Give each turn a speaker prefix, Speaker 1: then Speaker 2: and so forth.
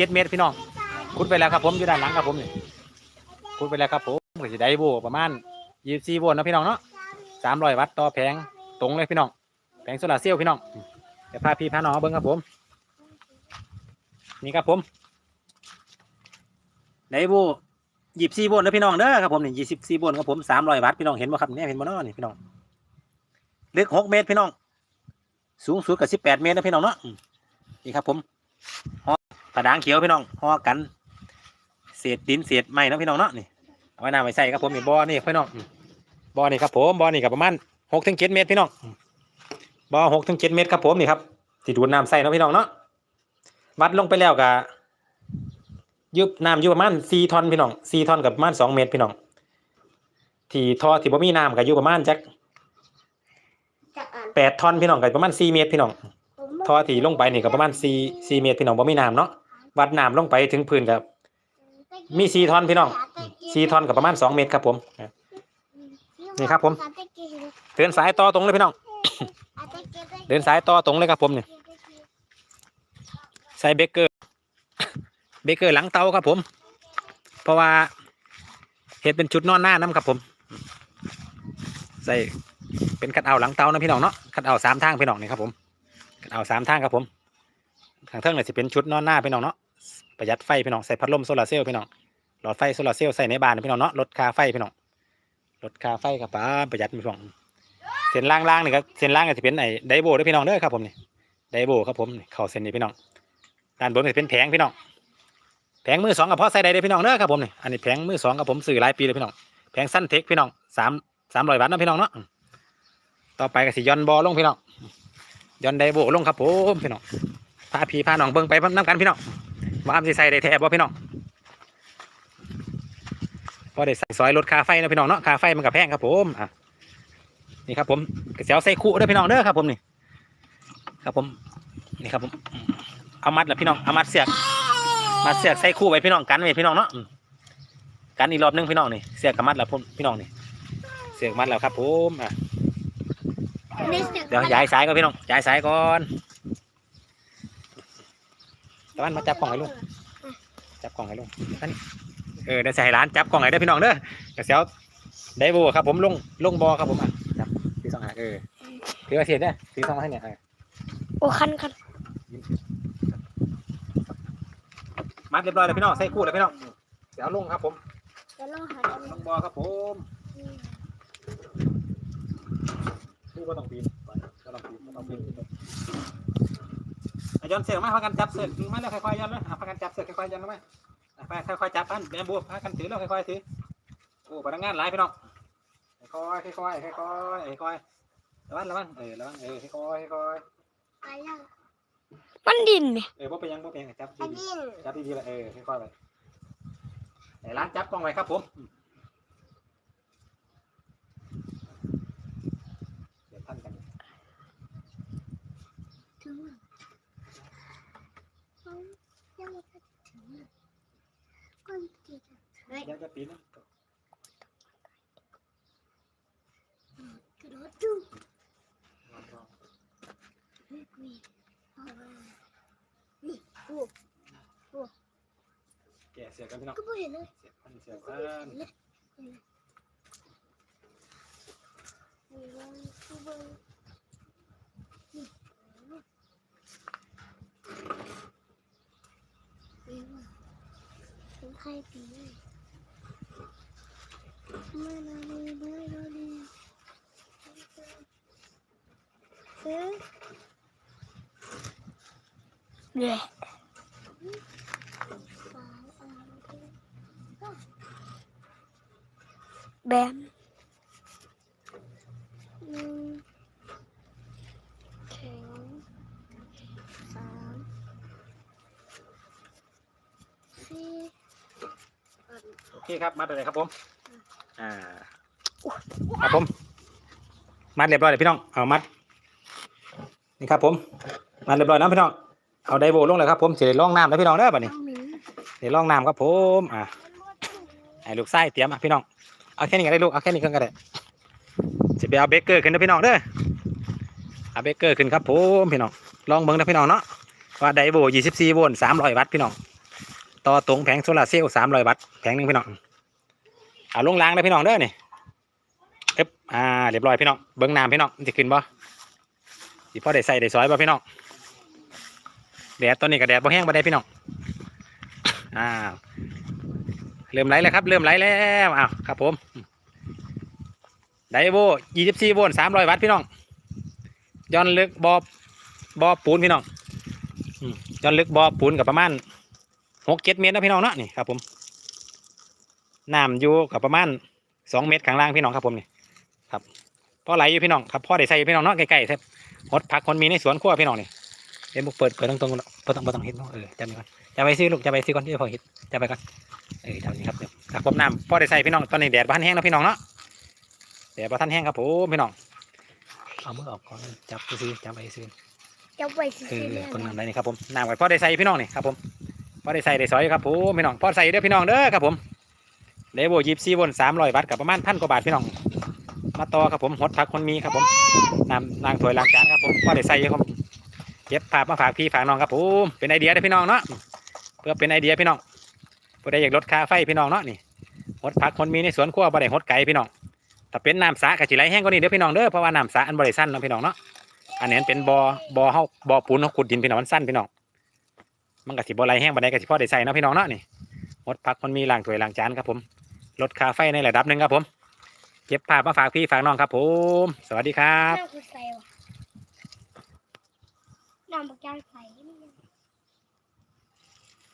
Speaker 1: เจ็ดเมตรพี่น้องขุดไปแล้วครับผมอยู่ด้านหลังครับผมนี่ขุดไปแล้วครับผมก็สิได้โบประมาณยี่สิบสี่โวลต์เนะพี่น้องเนาะสามร้อยวัตต์ต่อแผงตรงเลยพี่น้องแผงโซลาร์เซลล์พี่น้องเดี๋ยวพาพี่พาน้องเบิ้งครับผม นี่ครับผมไดโบยี่สิบสี่โวลต์นะพี่น้องเด้อครับผมนี่ยี่สิบสี่โวลต์ครับผมสามร้อยวัตต์พี่น้องเห็นบ่ครับเนี่ยเห็นบ่เนาะนี่พี่น้องลึกหกเมตรพี่น้อง สูงสุดกับสิบแปดเมตรนะพี่น้องเนาะนี่ครับผม กระดางเขียวพี่น้องห่อกัน เศษดินเศษไม้นะพี่น้องเนาะนี่เอาไว้น้ำไว้ใส่ครับผมนี่บ่อนี่พี่น้องอืมบ่อนี่ครับผมบ่อนี่กับประมาณหกถึงเจ็ดเมตรพี่น้องอืมบ่อหกถึงเจ็ดเมตรครับผมนี่ครับที่ดูดน้ำใส่เนาะพี่น้องเนาะวัดลงไปแล้วกับยุบน้ำอยู่ประมาณสี่ทอนพี่น้องสี่ทอนกับประมาณสองเมตรพี่น้องที่ท่อที่บ่มีน้ำกับอยู่ประมาณจัก
Speaker 2: จะอ่าน
Speaker 1: แปดทอนพี่น้องกับประมาณสี่เมตรพี่น้องท่อที่ลงไปนี่ก็ประมาณ4 4เมตรพี่น้องบ่มีน้ำเนาะ วัดน้ำลงไปถึงพื้นกับ มี4ท่อนพี่น้อง4ท่อนกับประมาณ2เมตรครับผมนี่ครับผมเดินสายต่อตรงเลยพี่น้อง เดินสายต่อตรงเลยครับผมนี่ใส่เบเกอร์ เบเกอร์หลังเตาครับผม เพราะว่าเห็ดเป็นชุดนอนหน้าน้ำครับผม ใส่เป็นคัดเอาท์หลังเตานะพี่น้องเนาะคัดเอาท์สามทางพี่น้องนี่ครับผมเอาสามทางครับผม ทางเทิงเนี่ยจะเป็นชุดนอนหน้าพี่น้องเนาะประหยัดไฟพี่น้องใส่พัดลมโซลาร์เซลล์พี่น้องหลอดไฟโซลาร์เซลล์ใส่ในบ้านนะพี่น้องเนาะลดค่าไฟพี่น้องลดค่าไฟครับป้าประหยัดพี่น้องเส้นล่างล่างๆนี่ครับเส้นล่างเนี่ยจะเป็นไอ้ไดโบด้วยพี่น้องเด้อครับผมนี่ไดโบครับผมเข้าเส้นนี้พี่น้องด้านบนจะเป็นแผงพี่น้องแผงมือสองกับพ่อใส่ได้เลยพี่น้องเด้อครับผมนี่อันนี้แผงมือสองกับผมซื้อหลายปีเลยพี่น้องแผงสั้นเทคพี่น้องสามสามร้อยวัตต์นะพี่น้องเนาะต่อไปก็สิย้อนบอลงพี่น้องย้อนไดโบลงครับผมพี่น้อง พาพี่พาน้องเบิ่งไปน้ำกันพี่น้องว่าอ้ำสิใส่ได้แท้บ่พี่น้องพอได้ใส่ซอยลดค่าไฟนะพี่น้องเนาะค่าไฟมันก็แพงครับผมอะนี่ครับผมเสียวใส่คู่เด้อพี่น้องเด้อครับผมนี่ครับผมนี่ครับผมเอามัดแล้วพี่น้องเอามัดเสียกมัดเสียกใส่คู่ไว้พี่น้องกันไว้พี่น้องเนาะกันอีกรอบนึงพี่น้องนี่เสียกกับมัดแล้วพี่น้องนี่เสียกมัดแล้วครับผมอะเดี๋ยวย้ายสายก่อนพี่น้องย้ายสายก่อน ตะวันมาจับกล่องให้ลุงจับกล่องให้ลุงนั่นเออเดี๋ยวใส่ร้านจับกล่องให้ได้อพี่น้องเด้อกระเซียวได้โบครับผมลงลงบอครับผมอะจับสีสองหาเออถือว่าเสียเนี่ยสีสองให้เนี่ยเออ
Speaker 2: โอ้คันคัน
Speaker 1: มัดเรียบร้อยแล้วพี่น้องใส่คู่แล้วพี่น้องเดี๋ยวลงครับผม
Speaker 2: จะลองหา
Speaker 1: ลงบอครับผมดูว่าต้องปีนไปก็ต้องปีนก็ต้องปีนอะ ย้อนเสือกมาพากันจับเสือกมาแล้วค่อยๆย้อนเลยอะพากันจับเสือกค่อยๆย้อนลงมาอะไปค่อยๆจับพันแบมบูพากันถือแล้วค่อยๆถือโอ้พนักงานหลายพี่น้องค่อยๆค่อยๆค่อยๆค่อยๆระวังระวังเออระวังเออค่อยๆค่อย
Speaker 2: ไปยัง
Speaker 3: มันดินนี่
Speaker 1: ๆเออบ่ไปยังบ่ไปยังจับ
Speaker 2: ไป
Speaker 1: ดี
Speaker 2: ยิง
Speaker 1: ๆจับดีๆเลยเออค่อยๆไปไหนร้านจับกล้องไว้ครับผมเดี๋ยวท่านกัน
Speaker 2: ถึงเขายังไม่ถึงก้อนจีเฮ้ย
Speaker 1: เดี๋ยว จะปีนนะ
Speaker 2: กระโดดจุ๊บเฮ้ยกุยเอาไปนี่โอ้
Speaker 1: แกะเสือกันพี่น้อง
Speaker 2: ก็ไม่เห็นเลย
Speaker 1: เสือพันเสือ
Speaker 2: ก็
Speaker 1: พั
Speaker 2: ไม่เห็
Speaker 1: น
Speaker 2: นเลยนี่ลองดูเบิ่งนี่นี่ว่าเป็นใครปีมาลาลีมาลาลี เอ๊ะ
Speaker 3: แหละ
Speaker 2: สาวอาลี
Speaker 3: แบน
Speaker 2: หนึ่งแข็งสามสี่
Speaker 1: โอเคครับมัดเลยครับผม อ่าครับผม มัดเรียบร้อยเลยพี่น้อง เอามัด นี่ครับ ผม มัดเรียบร้อยนะพี่น้อง เอาไดโบลงเลยครับผมจะได้ล่องน้ำแล้วพี่น้องเด้อบัดนี้เดี๋ยวลองน้ำครับผม อะไอ้ลูกไส้เตรียมอะพี่น้อง เอาแค่นี้ก็ได้ลูก เอาแค่นี้ก็ได้จะไปเอาเบเกอร์ขึ้นนะพี่น้องเด้อ เอาเบเกอร์ขึ้นครับผมพี่น้อง ลองเบิ่งนะพี่น้องเนาะ ว่าไดโว24โวลต์300วัตต์พี่น้อง ต่อตรงแผงโซลาร์เซลล์สามร้อยวัตต์แผงหนึ่งพี่น้อง เอาลงรางเลยพี่น้องเด้อนี่เอ๊บอ่าเรียบร้อยพี่น้องเบิ้งน้ำพี่น้องจะขึ้นบ่สิพ่อได้ใส่ได้ซอยบ่พี่น้องแดดตอนนี้ก็แดดบ่แห้งบ่ได้พี่น้องอ้าวเริ่มไหลแล้วครับ เริ่มไหลแล้วอ้าวครับผมไดโว24โวลต์300วัตต์พี่น้องย้อนลึกบ่บ่ปูนพี่น้องย้อนลึกบ่ปูนกับประมาณ6 7เมตรนะพี่น้องเนาะนี่ครับผม น้ำอยู่กับประมาณ2เมตรข้างล่างพี่น้องครับผมนี่ครับพอไหลอยู่พี่น้องครับพอได้ใส่อยู่พี่น้องเนาะใกล้ๆแทบหดผักคนมีในสวนครัวพี่น้องนี่เดี๋ยวบุกเปิดเปิดตรงๆเนาะบ่ต้องบ่ต้องเห็นเนาะเออจำไว้ก่อนจะไปซื้อลูกจะไปซื้อก่อนที่พอเห็นจะไปก่อนเออจำนี้ครับเดี๋ยวครับผมน้ำพอได้ใส่พี่น้องตอนนี้แดดบ้านแห้งแล้วพี่น้องเนาะแดดบ้านแห้งครับผมพี่น้องเอามือออกก่อนจับไปซื้อจับไปซื้อ
Speaker 2: จะไปซื้
Speaker 1: เอ
Speaker 2: อ
Speaker 1: อ
Speaker 2: เนี่ย
Speaker 1: เพิ่งน้ำได้นี่ครับผมน้ำไว้พอได้ใส่พี่น้องนี่ครับผมพอได้ใส่ได้ซอยครับผมพี่น้องพอใส่เด้อพี่น้องเด้อครับผม เลโวยิบซีวนสามร้อยวัตต์กับประมาณพันกว่าบาทพี่น้อง มาต่อครับผมหดผักคนมีครับผมนำล้างถวยล้างจานครับผมพอได้ใส่ครับผมเก็บภาพมาฝากพี่ฝากน้องครับผมเป็นไอเดียเด้พี่น้องเนาะเพื่อเป็นไอเดียพี่น้องผู้ใดอยากลดค่าไฟพี่น้องเนาะนี่หดผักคนมีในสวนครัวบ่ได้หดไก่พี่น้องถ้าเป็นน้ำสระกะจิไหลแห้งกว่านี้เด้อพี่น้องเด้อเพราะว่าน้ำสะอันบริสั้นเนาะพี่น้องเนาะอันนี้เป็นบอบอเฮาบ่อปูนเฮาขุดดินพี่น้องมันสั้นพี่น้องมันก็สิบ่ไหลแห้งบันไดก็สิพอได้ใส่เนาะพี่น้องเนาะนี่หดผักมันมีล้างถ้วยล้างจานครับผม ลดค่าไฟในระดับหนึ่งครับผม เก็บภาพมาฝากพี่ฝากน้องครับผม สวัสดีครับ
Speaker 2: น้ำคือใส่วะน้ำบักยางใส่